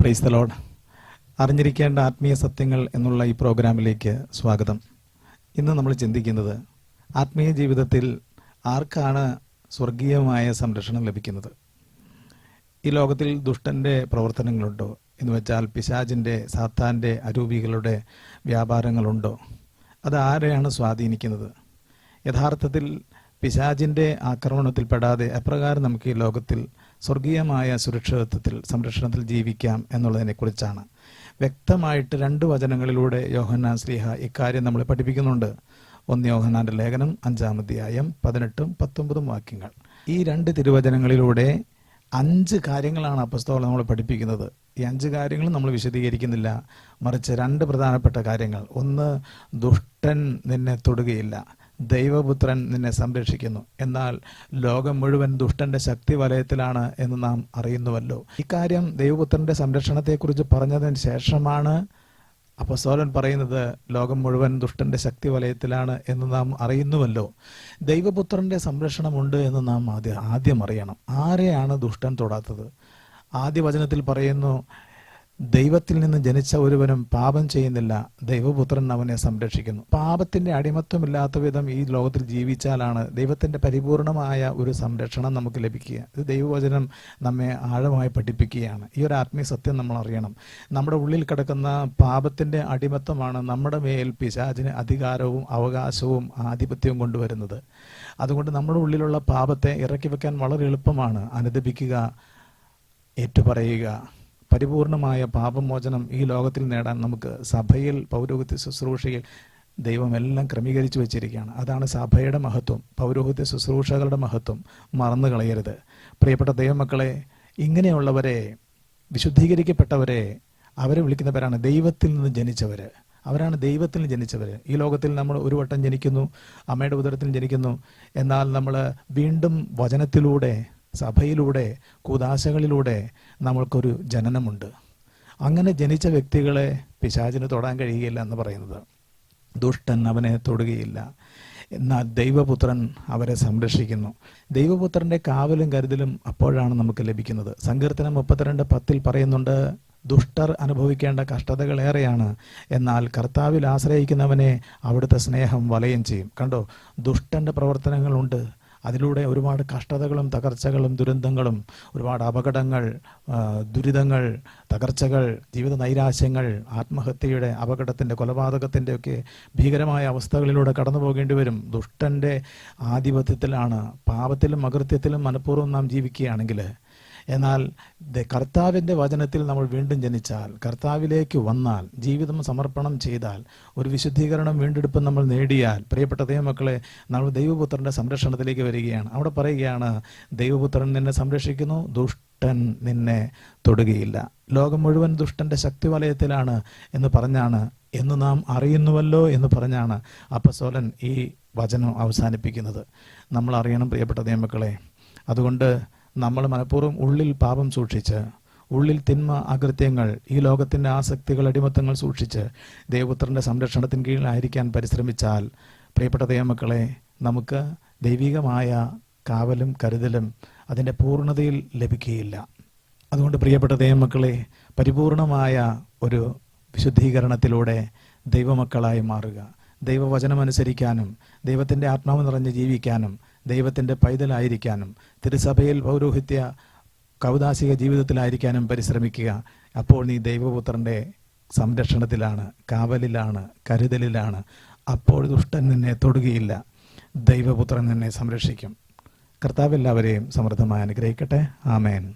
Price തലോഡ് load അറിഞ്ഞിരിക്കേണ്ട ആത്മീയ സത്യങ്ങൾ എന്നുള്ള ഈ പ്രോഗ്രാമിലേക്ക് സ്വാഗതം. ഇന്ന് നമ്മൾ ചിന്തിക്കുന്നത് ആത്മീയ ജീവിതത്തിൽ ആർക്കാണ് സ്വർഗീയമായ സംരക്ഷണം ലഭിക്കുന്നത്? ഈ ലോകത്തിൽ ദുഷ്ടന്റെ പ്രവർത്തനങ്ങളുണ്ടോ? എന്ന് വെച്ചാൽ പിശാജിന്റെ സാത്താന്റെ അരൂപികളുടെ വ്യാപാരങ്ങളുണ്ടോ? അത് ആരെയാണ് സ്വാധീനിക്കുന്നത്? യഥാർത്ഥത്തിൽ പിശാജിന്റെ ആക്രമണത്തിൽപ്പെടാതെ എപ്രകാരം നമുക്ക് ഈ ലോകത്തിൽ സ്വർഗീയമായ സുരക്ഷിതത്വത്തിൽ സംരക്ഷണത്തിൽ ജീവിക്കാം എന്നുള്ളതിനെക്കുറിച്ചാണ്. വ്യക്തമായിട്ട് രണ്ട് വചനങ്ങളിലൂടെ യോഹന്നാൻ സ്ലീഹ ഇക്കാര്യം നമ്മളെ പഠിപ്പിക്കുന്നുണ്ട്. ഒന്ന് യോഹന്നാന്റെ ലേഖനം അഞ്ചാം അഞ്ചാമധ്യായം പതിനെട്ടും പത്തൊമ്പതും വാക്യങ്ങൾ. ഈ രണ്ട് തിരുവചനങ്ങളിലൂടെ അഞ്ച് കാര്യങ്ങളാണ് അപ്പസ്തോളം നമ്മൾ പഠിപ്പിക്കുന്നത്. ഈ അഞ്ച് കാര്യങ്ങളും നമ്മൾ വിശദീകരിക്കുന്നില്ല. മറിച്ച് രണ്ട് പ്രധാനപ്പെട്ട കാര്യങ്ങൾ. ഒന്ന് ദുഷ്ടൻ നിന്നെ തൊടുകയില്ല. ദൈവപുത്രൻ നിന്നെ സംരക്ഷിക്കുന്നു. എന്നാൽ ലോകം മുഴുവൻ ദുഷ്ടന്റെ ശക്തി വലയത്തിലാണ് എന്ന് നാം അറിയുന്നുവല്ലോ. ഇക്കാര്യം ദൈവപുത്രന്റെ സംരക്ഷണത്തെക്കുറിച്ച് പറഞ്ഞതിന് ശേഷമാണ് അപ്പസ്തോലൻ പറയുന്നത് ലോകം മുഴുവൻ ദുഷ്ടന്റെ ശക്തി വലയത്തിലാണ് എന്ന് നാം അറിയുന്നുവല്ലോ. ദൈവപുത്രന്റെ സംരക്ഷണമുണ്ട് എന്ന് നാം ആദ്യം ആദ്യം അറിയണം. ആരെയാണ് ദുഷ്ടൻ തൊടാത്തത്? ആദ്യ വചനത്തിൽ പറയുന്നു ദൈവത്തിൽ നിന്ന് ജനിച്ച ഒരുവനും പാപം ചെയ്യുന്നില്ല. ദൈവപുത്രൻ അവനെ സംരക്ഷിക്കുന്നു. പാപത്തിന്റെ അടിമത്വമില്ലാത്ത വിധം ഈ ലോകത്തിൽ ജീവിച്ചാലാണ് ദൈവത്തിന്റെ പരിപൂർണമായ ഒരു സംരക്ഷണം നമുക്ക് ലഭിക്കുക. ഇത് ദൈവവചനം നമ്മെ ആഴമായി പഠിപ്പിക്കുകയാണ്. ഈ ഒരു ആത്മീയ സത്യം നമ്മൾ അറിയണം. നമ്മുടെ ഉള്ളിൽ കിടക്കുന്ന പാപത്തിന്റെ അടിമത്വമാണ് നമ്മുടെ മേൽ പിശാചിന് അധികാരവും അവകാശവും ആധിപത്യവും കൊണ്ടുവരുന്നത്. അതുകൊണ്ട് നമ്മുടെ ഉള്ളിലുള്ള പാപത്തെ ഇറക്കി വെക്കാൻ വളരെ എളുപ്പമാണ്. അനുദപിക്കുക ഏറ്റുപറയുക. പരിപൂർണമായ പാപമോചനം ഈ ലോകത്തിൽ നേടാൻ നമുക്ക് സഭയിൽ പൗരോഹിത്യ ശുശ്രൂഷയിൽ ദൈവമെല്ലാം ക്രമീകരിച്ചു വെച്ചിരിക്കുകയാണ്. അതാണ് സഭയുടെ മഹത്വം. പൗരോഹിത്യ ശുശ്രൂഷകളുടെ മഹത്വം. മറന്നു കളയരുത്. പ്രിയപ്പെട്ട ദൈവമക്കളെ ഇങ്ങനെയുള്ളവരെ വിശുദ്ധീകരിക്കപ്പെട്ടവരെ അവരെ വിളിക്കുന്നവരാണ് ദൈവത്തിൽ നിന്ന് ജനിച്ചവർ അവരാണ് ദൈവത്തിൽ ജനിച്ചവർ ഈ ലോകത്തിൽ നമ്മൾ ഒരു വട്ടം ജനിക്കുന്നു അമ്മയുടെ ഉദരത്തിൽ ജനിക്കുന്നു. എന്നാൽ നമ്മൾ വീണ്ടും വചനത്തിലൂടെ സഭയിലൂടെ കൂതാശകളിലൂടെ നമ്മൾക്കൊരു ജനനമുണ്ട്. അങ്ങനെ ജനിച്ച വ്യക്തികളെ പിശാചിന് തൊടാൻ കഴിയുകയില്ല എന്ന് പറയുന്നത്. ദുഷ്ടൻ അവനെ തൊടുകയില്ല. എന്നാൽ ദൈവപുത്രൻ അവരെ സംരക്ഷിക്കുന്നു. ദൈവപുത്രന്റെ കാവലും കരുതലും അപ്പോഴാണ് നമുക്ക് ലഭിക്കുന്നത്. സങ്കീർത്തനം മുപ്പത്തിരണ്ട് പത്തിൽ പറയുന്നുണ്ട് ദുഷ്ടർ അനുഭവിക്കേണ്ട കഷ്ടതകളേറെയാണ് എന്നാൽ കർത്താവിൽ ആശ്രയിക്കുന്നവനെ അവിടുത്തെ സ്നേഹം വലയം ചെയ്യും. കണ്ടോ? ദുഷ്ടന്റെ പ്രവർത്തനങ്ങളുണ്ട്. അതിലൂടെ ഒരുപാട് കഷ്ടതകളും തകർച്ചകളും ദുരന്തങ്ങളും ഒരുപാട് അപകടങ്ങൾ ദുരിതങ്ങൾ തകർച്ചകൾ ജീവിത നൈരാശ്യങ്ങൾ ആത്മഹത്യയുടെ അപകടത്തിന്റെ കൊലപാതകത്തിന്റെ ഒക്കെ ഭീകരമായ അവസ്ഥകളിലൂടെ കടന്നു പോകേണ്ടി വരും. ദുഷ്ടന്റെ ആധിപത്യത്തിലാണ് പാപത്തിലും അകൃത്യത്തിലും മനഃപൂർവം നാം ജീവിക്കുകയാണെങ്കിൽ എന്നാൽ കർത്താവിന്റെ വചനത്തിൽ നമ്മൾ വീണ്ടും ജനിച്ചാൽ കർത്താവിലേക്ക് വന്നാൽ ജീവിതം സമർപ്പണം ചെയ്താൽ ഒരു വിശുദ്ധീകരണം വീണ്ടെടുപ്പ് നമ്മൾ നേടിയാൽ പ്രിയപ്പെട്ട ദൈവമക്കളെ നമ്മൾ ദൈവപുത്രന്റെ സംരക്ഷണത്തിലേക്ക് വരികയാണ്. അവിടെ പറയുകയാണ് ദൈവപുത്രൻ നിന്നെ സംരക്ഷിക്കുന്നു ദുഷ്ടൻ നിന്നെ തൊടുകയില്ല. ലോകം മുഴുവൻ ദുഷ്ടന്റെ ശക്തി വലയത്തിലാണ് എന്ന് പറഞ്ഞാണ് എന്ന് നാം അറിയുന്നുവല്ലോ എന്ന് പറഞ്ഞാണ് അപ്പസോലൻ ഈ വചനം അവസാനിപ്പിക്കുന്നത്. നമ്മൾ അറിയണം പ്രിയപ്പെട്ട ദൈവമക്കളെ. അതുകൊണ്ട് നമ്മൾ മനഃപൂർവം ഉള്ളിൽ പാപം സൂക്ഷിച്ച് ഉള്ളിൽ തിന്മ അകൃത്യങ്ങൾ ഈ ലോകത്തിന്റെ ആസക്തികൾ അടിമത്തങ്ങൾ സൂക്ഷിച്ച് ദൈവപുത്രന്റെ സംരക്ഷണത്തിന് കീഴിലായിരിക്കാൻ പരിശ്രമിച്ചാൽ പ്രിയപ്പെട്ട ദൈവമക്കളെ നമുക്ക് ദൈവികമായ കാവലും കരുതലും അതിന്റെ പൂർണതയിൽ ലഭിക്കുകയില്ല. അതുകൊണ്ട് പ്രിയപ്പെട്ട ദൈവമക്കളെ പരിപൂർണമായ ഒരു വിശുദ്ധീകരണത്തിലൂടെ ദൈവമക്കളായി മാറുക. ദൈവവചനമനുസരിക്കാനും ദൈവത്തിന്റെ ആത്മാവ് നിറഞ്ഞ് ജീവിക്കാനും ദൈവത്തിന്റെ പൈതലായിരിക്കാനും തിരുസഭയിൽ പൗരോഹിത്യ കൗദാസിക ജീവിതത്തിലായിരിക്കാനും പരിശ്രമിക്കുക. അപ്പോൾ നീ ദൈവപുത്രന്റെ സംരക്ഷണത്തിലാണ് കാവലിലാണ് കരുതലിലാണ്. അപ്പോൾ ദുഷ്ടൻ നിന്നെ തൊടുകയില്ല ദൈവപുത്രൻ നിന്നെ സംരക്ഷിക്കും. കർത്താവ് എല്ലാവരെയും സമൃദ്ധമായി അനുഗ്രഹിക്കട്ടെ. ആമേൻ.